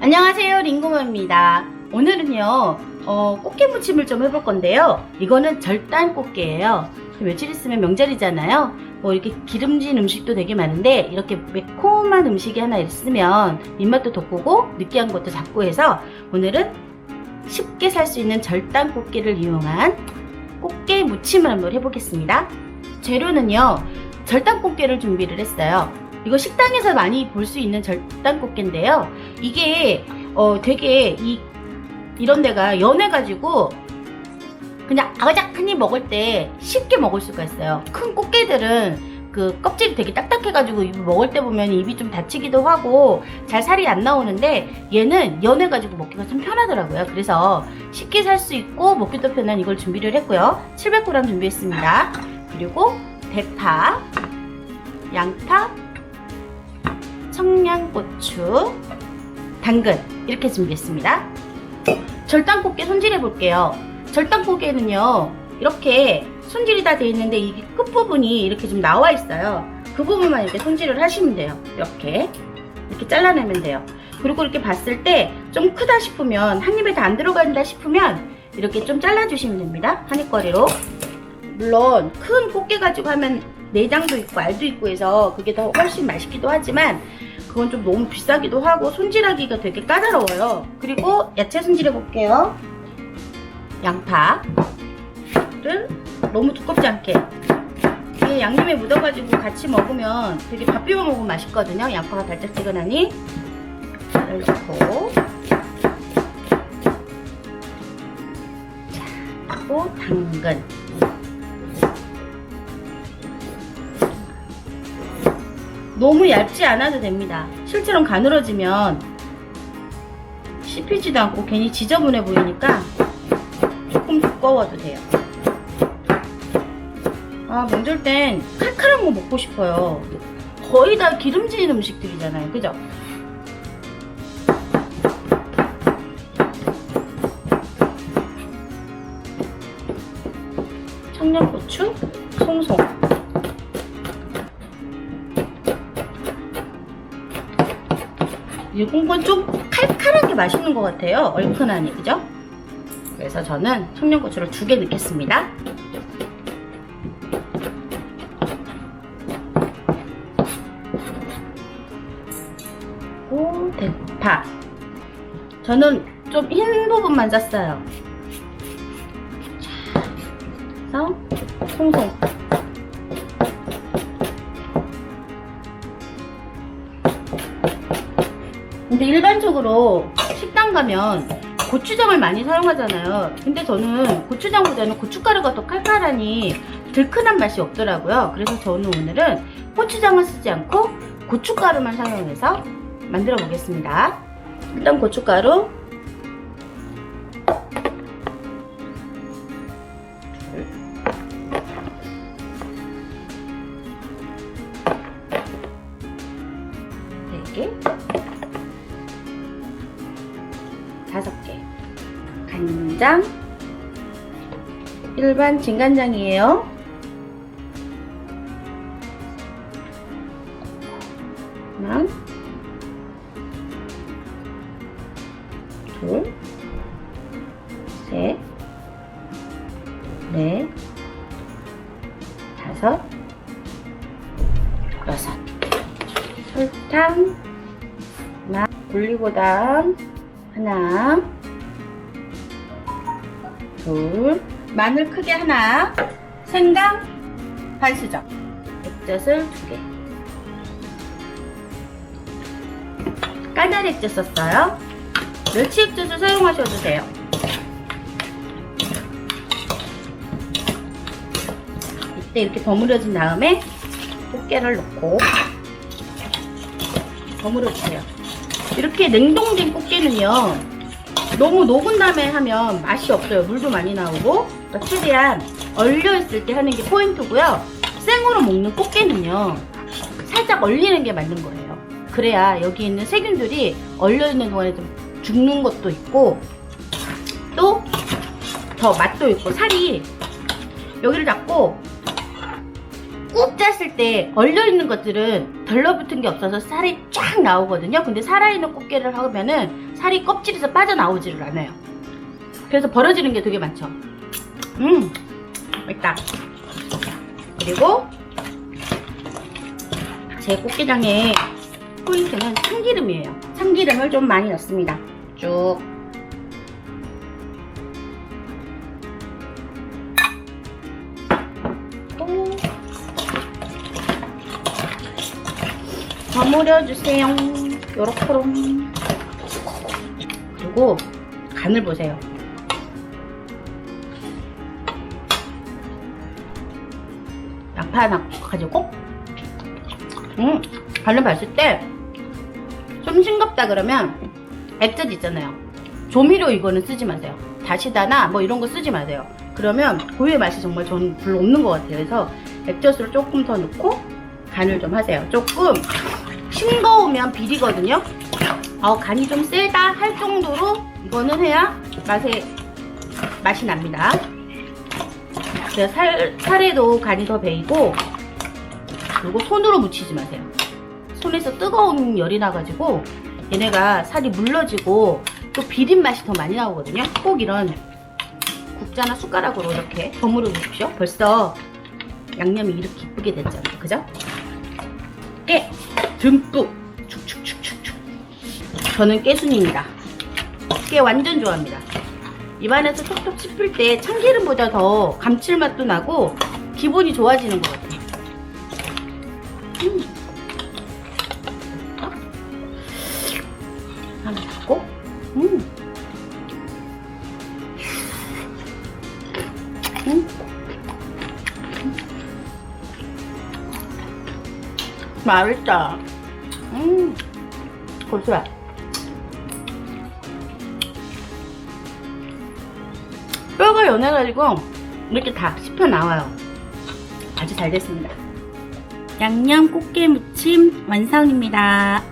안녕하세요 링고마입니다. 오늘은요 어, 꽃게 무침을 좀 해볼 건데요. 이거는 절단 꽃게예요. 며칠 있으면 명절이잖아요. 뭐 이렇게 기름진 음식도 되게 많은데 이렇게 매콤한 음식이 하나 있으면 입맛도 돋구고 느끼한 것도 잡고 해서 오늘은 쉽게 살 수 있는 절단 꽃게를 이용한 꽃게 무침을 한번 해보겠습니다. 재료는요 절단 꽃게를 준비를 했어요 이거 식당에서 많이 볼 수 있는 절단 꽃게인데요 이게 어 되게 이 이런 데가 연해가지고 그냥 아작하니 먹을 때 쉽게 먹을 수가 있어요. 큰 꽃게들은 그 껍질이 되게 딱딱해가지고 먹을 때 보면 입이 좀 다치기도 하고 잘 살이 안 나오는데 얘는 연해가지고 먹기가 좀 편하더라고요. 그래서 쉽게 살 수 있고 먹기도 편한 이걸 준비를 했고요. 700g 준비했습니다. 그리고 대파, 양파, 청양고추, 당근 이렇게 준비했습니다. 절단꽃게 손질해 볼게요. 절단꽃게는요 이렇게 손질이 다 돼 있는데 이 끝부분이 이렇게 좀 나와 있어요. 그 부분만 이렇게 손질을 하시면 돼요. 이렇게 이렇게 잘라내면 돼요. 그리고 이렇게 봤을 때 좀 크다 싶으면 한 입에 다 안 들어간다 싶으면 이렇게 좀 잘라주시면 됩니다. 한입거리로. 물론 큰 꽃게 가지고 하면 내장도 있고 알도 있고 해서 그게 더 훨씬 맛있기도 하지만 그건 좀 너무 비싸기도 하고 손질하기가 되게 까다로워요. 그리고 야채 손질해 볼게요. 양파를 너무 두껍지 않게 이게 양념에 묻어가지고 같이 먹으면 되게 밥 비벼 먹으면 맛있거든요. 양파가 달짝지근하니 를 넣고 자, 그리고 당근 너무 얇지 않아도 됩니다. 실처럼 가늘어지면 씹히지도 않고 괜히 지저분해 보이니까 조금 두꺼워도 돼요. 아, 명절 땐 칼칼한 거 먹고 싶어요. 거의 다 기름진 음식들이잖아요. 그죠? 청양고추, 송송. 이건 건좀 칼칼한 게 맛있는 것 같아요. 얼큰하니, 그죠? 그래서 저는 청양고추를 두 개 넣겠습니다. 그리고 대파. 저는 좀 흰 부분만 짰어요. 자, 그래서 송송. 근데 일반적으로 식당 가면 고추장을 많이 사용하잖아요. 근데 저는 고추장보다는 고춧가루가 더 칼칼하니 들큰한 맛이 없더라고요. 그래서 저는 오늘은 고추장을 쓰지 않고 고춧가루만 사용해서 만들어 보겠습니다. 일단 고춧가루 네 개, 간장, 일반 진간장이에요. 하나, 둘, 셋, 넷, 다섯, 여섯. 설탕, 하나, 올리고당, 하나, 둘, 마늘 크게 하나, 생강 반 수저, 액젓을 두 개. 까나리 액젓 썼어요. 멸치 액젓을 사용하셔도 돼요. 이때 이렇게 버무려진 다음에 꽃게를 넣고 버무려 주세요. 이렇게 냉동된 꽃게는요. 너무 녹은 다음에 하면 맛이 없어요. 물도 많이 나오고 그러니까 최대한 얼려 있을 때 하는 게 포인트고요. 생으로 먹는 꽃게는요. 살짝 얼리는 게 맞는 거예요. 그래야 여기 있는 세균들이 얼려 있는 동안에 좀 죽는 것도 있고 또 더 맛도 있고 살이 여기를 잡고 꾹 짰을 때 얼려있는 것들은 덜러붙은 게 없어서 살이 쫙 나오거든요. 근데 살아있는 꽃게를 하면은 살이 껍질에서 빠져나오지를 않아요. 그래서 벌어지는 게 되게 많죠. 음, 맛있다. 그리고 제 꽃게장의 포인트는 참기름이에요. 참기름을 좀 많이 넣습니다. 쭉. 버무려 주세요. 요렇게롱. 그리고 간을 보세요. 양파 하나 가지고 음 간을 봤을 때 좀 싱겁다 그러면 액젓 있잖아요. 조미료 이거는 쓰지 마세요. 다시다나 뭐 이런 거 쓰지 마세요. 그러면 고유의 맛이 정말 저는 별로 없는 것 같아요. 그래서 액젓을 조금 더 넣고 간을 좀 하세요. 조금 싱거우면 비리거든요. 어, 간이 좀 세다 할 정도로 이거는 해야 맛에 맛이 납니다. 살, 살에도 간이 더 배이고 그리고 손으로 묻히지 마세요. 손에서 뜨거운 열이 나가지고 얘네가 살이 물러지고 또 비린 맛이 더 많이 나오거든요. 꼭 이런 국자나 숟가락으로 이렇게 버무려 주십시오. 벌써 양념이 이렇게 이쁘게 됐잖아요. 그죠? 깨 듬뿍 축축축축축 저는 깨순입니다. 깨 완전 좋아합니다. 입안에서 톡톡 씹힐 때 참기름보다 더 감칠맛도 나고 기분이 좋아지는 것 같아요. 음. 하나 잡고, 음. 음. 맛있다. 음. 고소해. 뼈가 연해가지고 이렇게 다 씹혀 나와요. 아주 잘 됐습니다. 양념 꽃게 무침 완성입니다.